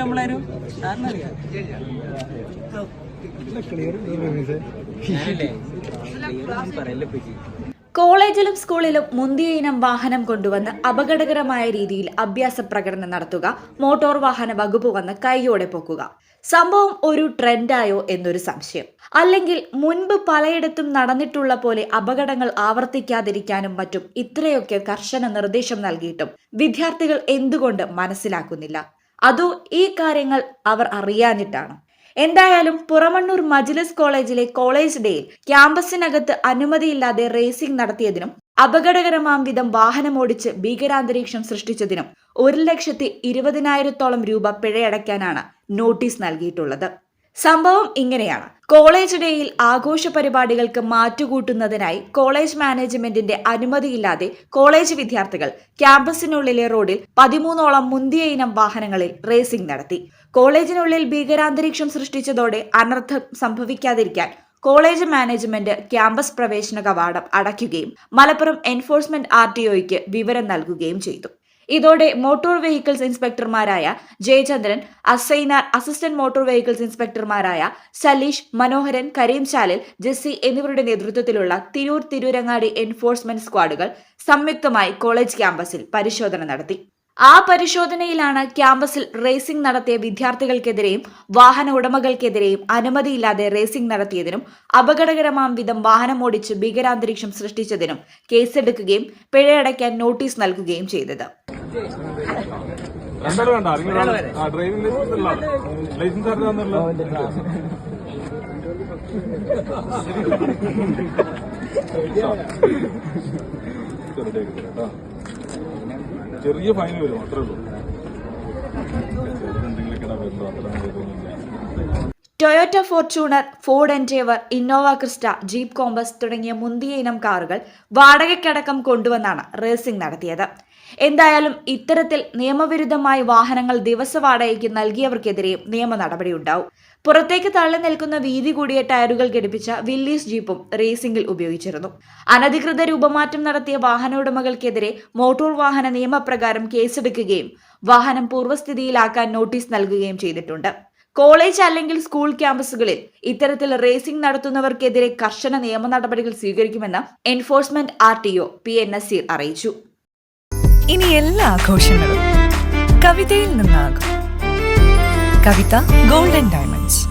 നമ്മളാരും. കോളേജിലും സ്കൂളിലും മുന്തിയ ഇനം വാഹനം കൊണ്ടുവന്ന് അപകടകരമായ രീതിയിൽ അഭ്യാസ പ്രകടനം നടത്തുക മോട്ടോർ വാഹന വകുപ്പ് വന്ന് കൈയോടെ പൊക്കുക. സംഭവം ഒരു ട്രെൻഡായോ എന്നൊരു സംശയം. അല്ലെങ്കിൽ മുൻപ് പലയിടത്തും നടന്നിട്ടുള്ള പോലെ അപകടങ്ങൾ ആവർത്തിക്കാതിരിക്കാനും മറ്റും ഇത്രയൊക്കെ കർശന നിർദ്ദേശം നൽകിയിട്ടും വിദ്യാർത്ഥികൾ എന്തുകൊണ്ട് മനസ്സിലാക്കുന്നില്ല? അതോ ഈ കാര്യങ്ങൾ അവർ അറിയാഞ്ഞിട്ടാണ്. എന്തായാലും പുറമണ്ണൂർ മജ്ലിസ് കോളേജിലെ കോളേജ് ഡേയിൽ ക്യാമ്പസിനകത്ത് അനുമതിയില്ലാതെ റേസിംഗ് നടത്തിയതിനും അപകടകരമാം വിധം വാഹനമോടിച്ച് ഭീകരാന്തരീക്ഷം സൃഷ്ടിച്ചതിനും ഒരു ലക്ഷത്തി ഇരുപതിനായിരത്തോളം രൂപ പിഴയടയ്ക്കാനാണ് നോട്ടീസ് നൽകിയിട്ടുള്ളത്. സംഭവം ഇങ്ങനെയാണ്. കോളേജ് ഡേയിൽ ആഘോഷ പരിപാടികൾക്ക് മാറ്റുകൂട്ടുന്നതിനായി കോളേജ് മാനേജ്മെന്റിന്റെ അനുമതിയില്ലാതെ കോളേജ് വിദ്യാർത്ഥികൾ ക്യാമ്പസിനുള്ളിലെ റോഡിൽ പതിമൂന്നോളം മുന്തിയ ഇനം വാഹനങ്ങളിൽ റേസിംഗ് നടത്തി. കോളേജിനുള്ളിൽ ഭീകരാന്തരീക്ഷം സൃഷ്ടിച്ചതോടെ അനർത്ഥം സംഭവിക്കാതിരിക്കാൻ കോളേജ് മാനേജ്മെന്റ് ക്യാമ്പസ് പ്രവേശന കവാടം അടയ്ക്കുകയും മലപ്പുറം എൻഫോഴ്സ്മെന്റ് ആർ ടി ഒയ്ക്ക് വിവരം നൽകുകയും ചെയ്തു. ഇതോടെ motor vehicles ഇൻസ്പെക്ടർമാരായ Jayachandran Asainar assistant motor vehicles ഇൻസ്പെക്ടർമാരായ Saleesh Manoharan Kareem Chalil Jessy എന്നിവരുടെ നേതൃത്വത്തിലുള്ള തിരൂർ തിരൂരങ്ങാടി എൻഫോഴ്സ്മെന്റ് സ്ക്വാഡുകൾ സംയുക്തമായി കോളേജ് ക്യാമ്പസിൽ പരിശോധന നടത്തി. ആ പരിശോധനയിലാണ് ക്യാമ്പസിൽ റേസിംഗ് നടത്തിയ വിദ്യാർത്ഥികൾക്കെതിരെയും വാഹന ഉടമകൾക്കെതിരെയും അനുമതിയില്ലാതെ റേസിംഗ് നടത്തിയതിനും അപകടകരമാം വിധം വാഹനമോടിച്ച് ഭീകരാന്തരീക്ഷം സൃഷ്ടിച്ചതിനും കേസെടുക്കുകയും പിഴയടയ്ക്കാൻ നോട്ടീസ് നൽകുകയും ചെയ്തത്. രണ്ടാൾ വേണ്ട നിങ്ങൾ ആ ഡ്രൈവിംഗ് ലൈസൻസ് ഉള്ള ലൈസൻസ് തന്നല്ലോ ചെറിയ ഫൈൻ വരും അത്രേ ഉള്ളൂ. എന്തെങ്കിലും കിടാൻ വരുന്നത് അത്ര Toyota Fortuner Ford Endeavour Innova Crysta jeep Compass തുടങ്ങിയ മുന്തിയ ഇനം കാറുകൾ വാടകയ്ക്കടക്കം കൊണ്ടുവന്നാണ് റേസിംഗ് നടത്തിയത്. എന്തായാലും ഇത്തരത്തിൽ നിയമവിരുദ്ധമായി വാഹനങ്ങൾ ദിവസ വാടകയ്ക്ക് നൽകിയവർക്കെതിരെയും നിയമ നടപടിയുണ്ടാവും. പുറത്തേക്ക് തള്ളി നിൽക്കുന്ന വീതി കൂടിയ ടയറുകൾ ഘടിപ്പിച്ച വില്ലീസ് ജീപ്പും റേസിംഗിൽ ഉപയോഗിച്ചിരുന്നു. അനധികൃത രൂപമാറ്റം നടത്തിയ വാഹന ഉടമകൾക്കെതിരെ മോട്ടോർ വാഹന നിയമപ്രകാരം കേസെടുക്കുകയും വാഹനം പൂർവസ്ഥിതിയിലാക്കാൻ നോട്ടീസ് നൽകുകയും ചെയ്തിട്ടുണ്ട്. കോളേജ് അല്ലെങ്കിൽ സ്കൂൾ ക്യാമ്പസുകളിൽ ഇത്തരത്തിൽ റേസിംഗ് നടത്തുന്നവർക്കെതിരെ കർശന നിയമ നടപടികൾ സ്വീകരിക്കുമെന്ന് enforcement R T O P N Naseer അറിയിച്ചു. ഇനി എല്ലാ ആഘോഷങ്ങളും കവിതയിൽ നിന്നാകും. Kavitha golden diamonds.